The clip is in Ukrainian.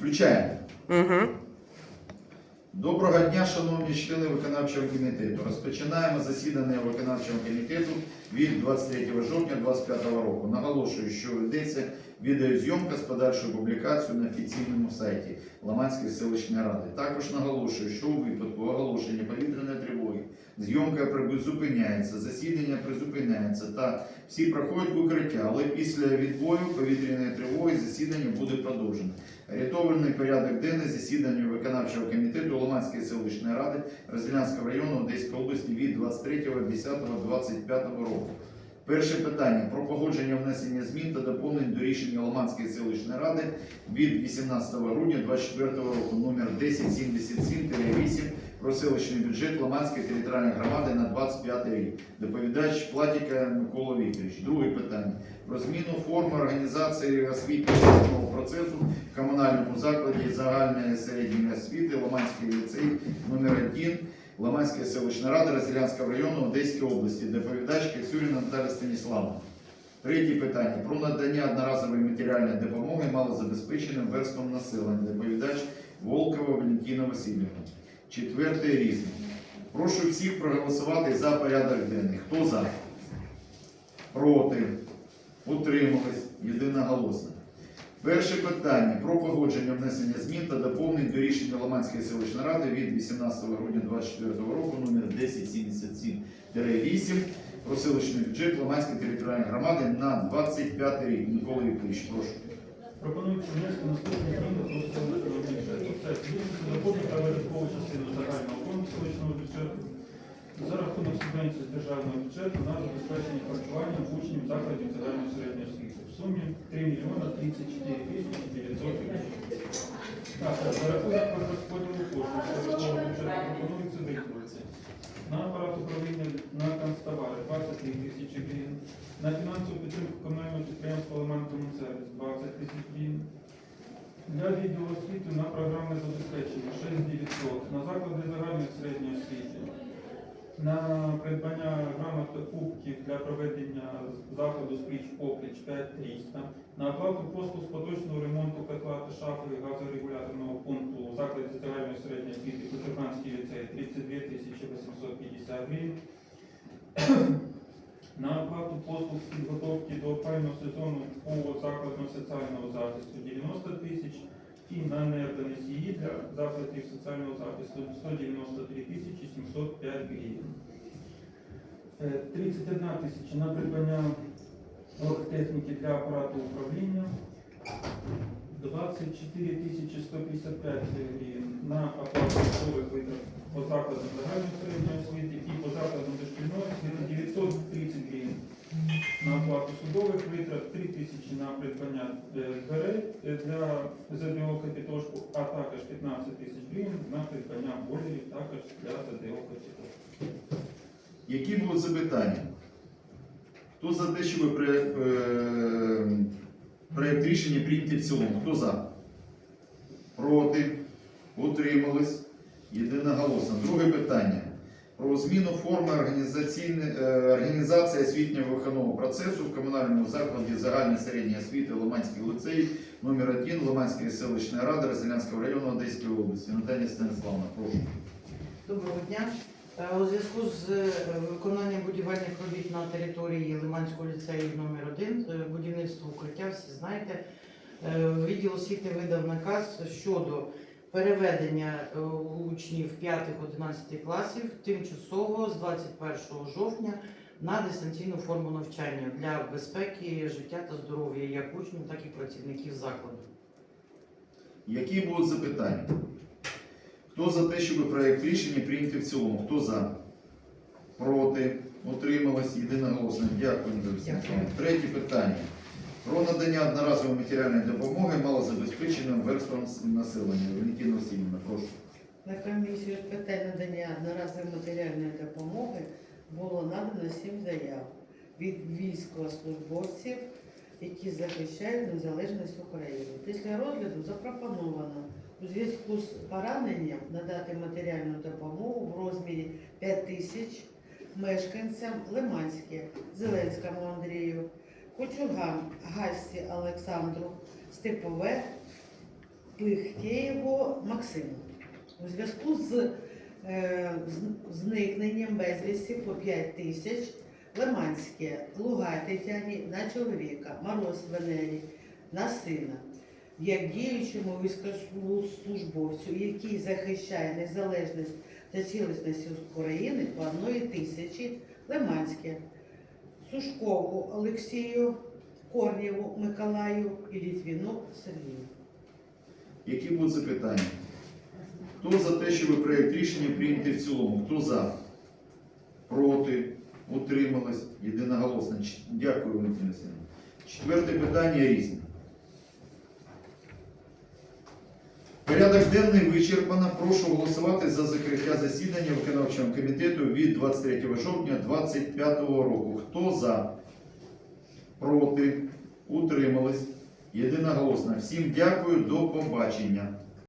Включаємо. Угу. Доброго дня, шановні члени виконавчого комітету. Розпочинаємо засідання виконавчого комітету від 23 жовтня 2025 року. Наголошую, що ведеться відеозйомка з подальшою публікацією на офіційному сайті Ламанської селищної ради. Також наголошую, що у випадку оголошення повітряної тривоги зйомка призупиняється, засідання призупиняється та всі проходять в укриття, але після відбою повітряної тривоги засідання буде продовжено. Орієнтований порядок денний засідання виконавчого комітету Ломанської селищної ради Розділянського району Одеської області від 23.10.25 року. Перше питання про погодження внесення змін та доповнень до рішення Ломанської селищної ради від 18 грудня 2024 року номер 1077-8 про селищний бюджет Ломанської територіальної громади на 25 рік. Доповідач Платіка Микола Вікторович. Друге питання про зміну форми організації освітньо процесу в комунальному закладі загальної середньої освіти Ломанський ліцей номер 1 Ломанської селищної ради Розділянського району Одеської області. Доповідач Кацюріна Наталя Станіславовна. Третє питання про надання одноразової матеріальної допомоги малозабезпеченим верствам населення. Доповідач Волкова Валентина Васильівна. Четверте різне. Прошу всіх проголосувати за порядок денний. Хто за? Проти? Утримались? Єдиноголосно. Перше питання про погодження внесення змін рішення Ломанської селищної ради від 18 грудня 2024 року номер 1077-8 про селищний бюджет Ломанської територіальної громади на 25 рік. Микола Вікторович, прошу. Пропонується внести наступні зміни до селищного бюджету. Це збільшити та видаткову частину загального фонду селищного бюджету за рахунок субвенції з державного бюджету на забезпечення харчування учнів закладів загальної середньої освіти сумі 3 мільйона 34 тисячі 900 гривень. За рахунок розподілу коштів селищного бюджету пропонується виконати. На апарат управління на канцтовари 23 тисячі гривень, на фінансову підтримку комунального підприємства «Елементум сервіс» 20 тисяч гривень, для відділу освіти на програмне забезпечення 6900, на заклади загальної середньої освіти, на придбання грамот кубків для проведення заходу з пліч опліч 5300, на оплату послуг з поточного ремонту котла та шафи газорегуляторного пункту у закладі загальної середньої освіти Кучерганський ліцей 32 850 гривень, на оплату послуг з підготовки до опального сезону по закладам соціального захисту 90 тисяч і на енергоносії для закладів соціального захисту 193 тисячі 705 гривень. Е, 31 тисяча на придбання оргтехніки для апарату управління, 24 тисячі 155 гривень на оплату судових витрат по закладам загальної середньої освіти і по закладам дошкільної освіти 930 гривень на оплату судових витрат, 3 тисячі на придбання е, дверей е, для ЗДО «Капітошку», а також 15 тисяч гривень на придбання бойлерів також для ЗДО «Капітошку». Які будуть запитання? Хто за те, щоб проект, е, проект рішення прийняти в цілому? Хто за? Проти? Утримались? Єдиноголосно. Друге питання. Про зміну форми е, організації освітнього виховного процесу в комунальному закладі загальної середньої освіти Ломанський ліцей номер 1 Ломанської селищної ради Розділянського району Одеської області. Наталія Станіславовна, прошу. Доброго дня. Е, У зв'язку з е, виконанням будівельних робіт на території Лиманського ліцею номер 1 е, будівництво укриття, всі знаєте, відділ освіти видав наказ щодо переведення учнів 5-11 класів тимчасово з 21 жовтня на дистанційну форму навчання для безпеки, життя та здоров'я як учнів, так і працівників закладу. Які будуть запитання? Хто за те, щоб проект рішення прийняти в цілому? Хто за? Проти? Утрималось єдиноголосно. Дякую, Станіславовна. Третє питання. Про надання одноразової матеріальної допомоги малозабезпеченим верствам населення. Валентина Васильівна, прошу. На комісію з питань надання одноразової матеріальної допомоги було надано сім заяв від військовослужбовців, які захищають незалежність України. Після розгляду запропоновано у зв'язку з пораненням надати матеріальну допомогу в розмірі 5 тисяч мешканцям Лиманське, Зеленському Андрію, Кочугам, Гасті Олександру, Степове Плихтєєву Максиму. У зв'язку з е, зникненням безвісті по 5 тисяч Лиманське, Лугай Тетяні на чоловіка, Мороз Венері на сина, як діючому військовослужбовцю, який захищає незалежність та цілісність України по одної тисячі Лиманське, Сушкову Олексію, Корнєву Миколаю і Літвіну Сергію. Які будуть запитання? Хто за те, щоб проєкт рішення прийняти в цілому? Хто за? Проти? Утрималось? Єдиноголосно. Дякую, Валентина Васильівна. Четверте питання різне. Порядок денний вичерпано. Прошу голосувати за закриття засідання виконавчого комітету від 23 жовтня 2025 року. Хто за? Проти? Утримались? Єдиноголосно. Всім дякую. До побачення.